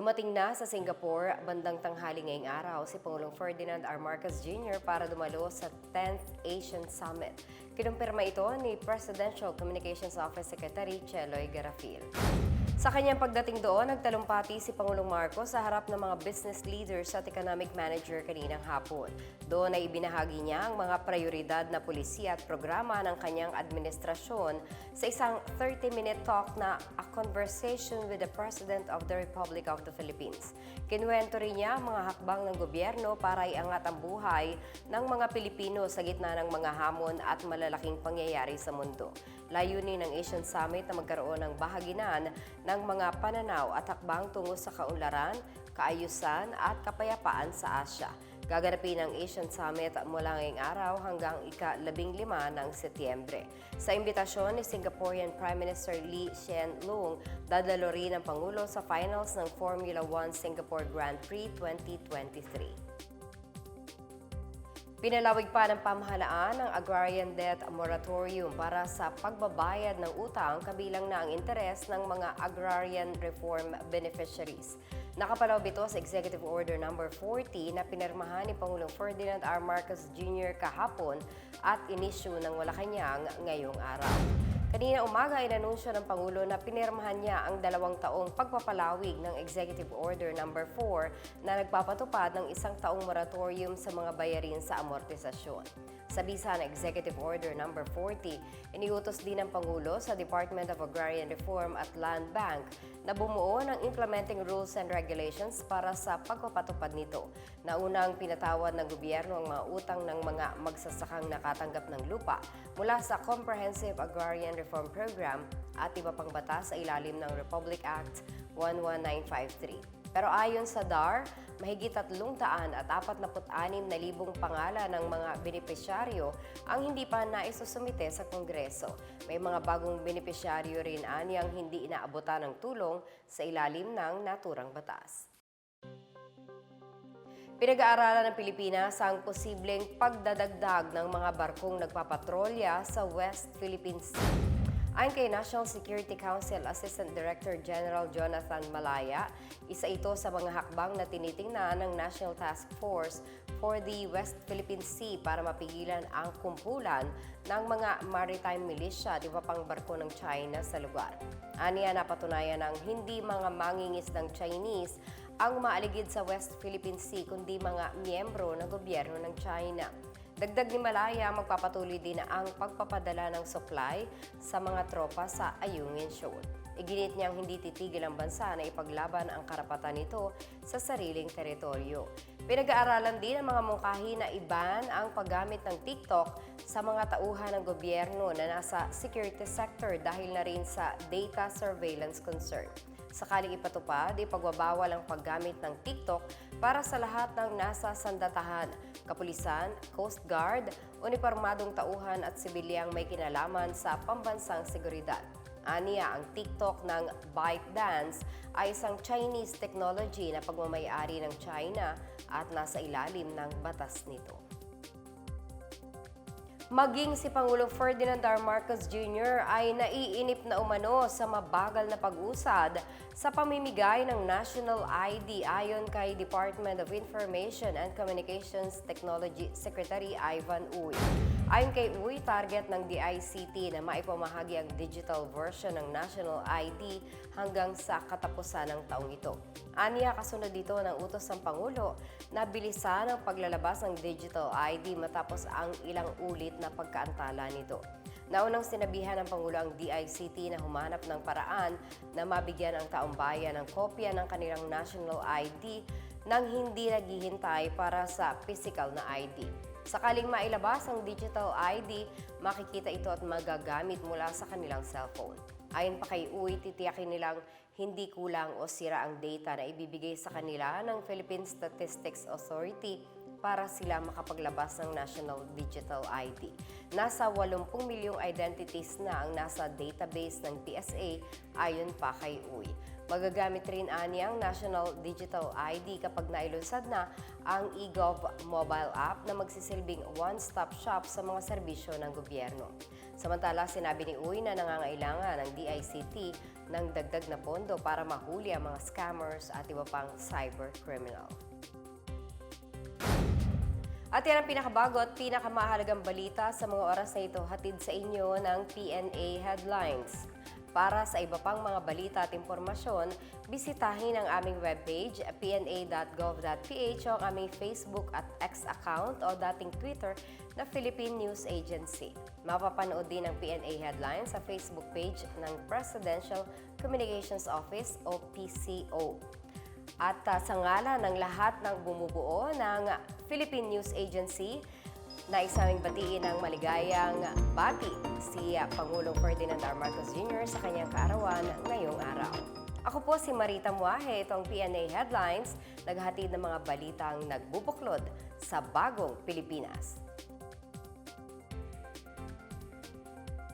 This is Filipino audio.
Dumating na sa Singapore bandang tanghali ngayong araw si Pangulong Ferdinand R. Marcos Jr. para dumalo sa 10th Asian Summit. Kinumpirma ito ni Presidential Communications Office Secretary Cheloy Garafil. Sa kanyang pagdating doon, nagtalumpati si Pangulong Marcos sa harap ng mga business leaders at economic manager kaninang hapon. Doon ay ibinahagi niya ang mga prioridad na polisiya at programa ng kanyang administrasyon sa isang 30-minute talk na A Conversation with the President of the Republic of the Philippines. Kinuwento rin niya ang mga hakbang ng gobyerno para iangat ang buhay ng mga Pilipino sa gitna ng mga hamon at malalaking pangyayari sa mundo. Layunin ng Asian Summit na magkaroon ng bahaginan ng mga pananaw at hakbang tungo sa kaunlaran, kaayusan at kapayapaan sa Asya. Gaganapin ang Asian Summit mula ngayong araw hanggang ika-labing lima ng Setyembre. Sa imbitasyon ni Singaporean Prime Minister Lee Hsien Loong, dadalo rin ang Pangulo sa finals ng Formula 1 Singapore Grand Prix 2023. Pinalawig pa ng pamahalaan ang agrarian debt moratorium para sa pagbabayad ng utang kabilang na ang interes ng mga agrarian reform beneficiaries. Nakapalawag ito sa Executive Order No. 40 na pinirmahan ni Pangulong Ferdinand R. Marcos Jr. kahapon at inisyu ng Malacanang ngayong araw. Kanina umaga inanunsyo ng Pangulo na pinirmahan niya ang dalawang taong pagpapalawig ng Executive Order No. 4 na nagpapatupad ng isang taong moratorium sa mga bayarin sa amortisasyon. Sa bisa ng Executive Order No. 40, iniutos din ng Pangulo sa Department of Agrarian Reform at Land Bank na bumuo ng implementing rules and regulations para sa pagpapatupad nito. Naunang pinatawad ng gobyerno ang mga utang ng mga magsasakang nakatanggap ng lupa mula sa Comprehensive Agrarian Reform Program at iba pang batas sa ilalim ng Republic Act 11953. Pero ayon sa DAR, mahigit tatlong daan at apat na na libong pangalan ng mga benepisyaryo ang hindi pa naisusumite sa Kongreso. May mga bagong benepisyaryo rin anyang hindi inaabutan ng tulong sa ilalim ng naturang batas. Pinag-aaralan ng Pilipinas ang posibleng pagdadagdag ng mga barkong nagpapatrolya sa West Philippine Sea. Ayon kay National Security Council Assistant Director General Jonathan Malaya, isa ito sa mga hakbang na tinitingnan ng National Task Force for the West Philippine Sea para mapigilan ang kumpulan ng mga maritime militia at iba pang barko ng China sa lugar. Aniya napatunayan ng hindi mga mangingis ng Chinese ang maaligid sa West Philippine Sea kundi mga miyembro ng gobyerno ng China. Dagdag ni Malaya, magpapatuloy din ang pagpapadala ng supply sa mga tropa sa Ayungin Shoal. Iginit niyang hindi titigil ang bansa na ipaglaban ang karapatan nito sa sariling teritoryo. Pinag-aaralan din ng mga mungkahi na iban ang paggamit ng TikTok sa mga tauhan ng gobyerno na nasa security sector dahil na rin sa data surveillance concern. Sakaling ipatupad, ipagbabawal ang paggamit ng TikTok para sa lahat ng nasa sandatahan, kapulisan, Coast Guard, uniformadong tauhan at sibilyang may kinalaman sa pambansang seguridad. Aniya, ang TikTok ng ByteDance ay isang Chinese technology na pagmamayari ng China at nasa ilalim ng batas nito. Maging si Pangulong Ferdinand R. Marcos Jr. ay naiinip na umano sa mabagal na pag-usad sa pamimigay ng National ID ayon kay Department of Information and Communications Technology Secretary Ivan Uy. Ayon kay Uy, target ng DICT na maipamahagi ang digital version ng National ID hanggang sa katapusan ng taong ito. Aniya kasunod dito ng utos ng Pangulo na bilisan ang paglalabas ng digital ID matapos ang ilang ulit na pagkaantala nito. Naunang sinabihan ng Pangulo ang DICT na humanap ng paraan na mabigyan ang taong bayan ng kopya ng kanilang national ID nang hindi naghihintay para sa physical na ID. Sakaling mailabas ang digital ID, makikita ito at magagamit mula sa kanilang cellphone. Ayon pa kay Uy, titiyakin nilang hindi kulang o sira ang data na ibibigay sa kanila ng Philippine Statistics Authority para sila makapaglabas ng National Digital ID. Nasa 80 milyong identities na ang nasa database ng PSA ayon pa kay Uy. Magagamit rin anyang National Digital ID kapag nailunsad na ang eGov mobile app na magsisilbing one-stop shop sa mga serbisyo ng gobyerno. Samantala, sinabi ni Uy na nangangailangan ng DICT ng dagdag na pondo para mahuli ang mga scammers at iba pang cyber criminal. At yan ang pinakabago at pinakamahalagang balita sa mga oras na ito hatid sa inyo ng PNA Headlines. Para sa iba pang mga balita at impormasyon, bisitahin ang aming webpage pna.gov.ph o ang aming Facebook at X account o dating Twitter na Philippine News Agency. Mapapanood din ang PNA Headlines sa Facebook page ng Presidential Communications Office o PCO. At uh, sa ngalan ng lahat ng bumubuo ng Philippine News Agency, nais naming batiin ng maligayang bati si Pangulong Ferdinand R. Marcos Jr. sa kanyang kaarawan ngayong araw. Ako po si Marita Muahe, itong PNA Headlines, naghatid ng mga balitang nagbubuklod sa bagong Pilipinas.